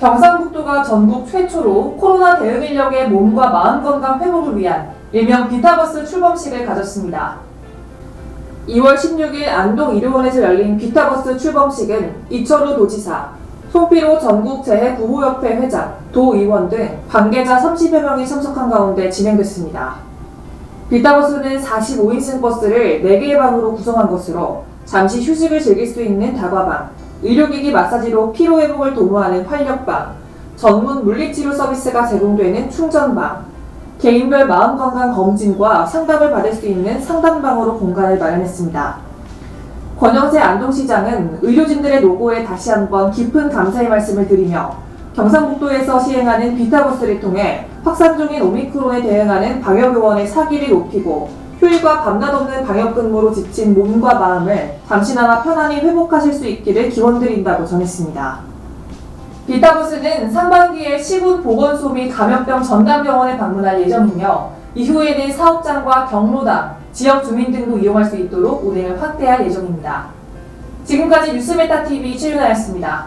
경상북도가 전국 최초로 코로나 대응 인력의 몸과 마음 건강 회복을 위한 일명 비타버스 출범식을 가졌습니다. 2월 16일 안동 일요원에서 열린 비타버스 출범식은 이철우 도지사, 송필호 전국재해구호협회 회장, 도의원 등 관계자 30여 명이 참석한 가운데 진행됐습니다. 비타버스는 45인승 버스를 4개의 방으로 구성한 것으로 잠시 휴식을 즐길 수 있는 다과방, 의료기기 마사지로 피로회복을 도모하는 활력방, 전문 물리치료 서비스가 제공되는 충전방, 개인별 마음건강 검진과 상담을 받을 수 있는 상담방으로 공간을 마련했습니다. 권영세 안동시장은 의료진들의 노고에 다시 한번 깊은 감사의 말씀을 드리며 경상북도에서 시행하는 비타버스를 통해 확산 중인 오미크론에 대응하는 방역요원의 사기를 높이고 휴일과 밤낮 없는 방역 근무로 지친 몸과 마음을 잠시나마 편안히 회복하실 수 있기를 기원드린다고 전했습니다. 비타버스는 상반기에 시군 보건소 및 감염병 전담병원에 방문할 예정이며 이후에는 사업장과 경로당, 지역 주민 등도 이용할 수 있도록 운행을 확대할 예정입니다. 지금까지 뉴스메타TV 최윤아였습니다.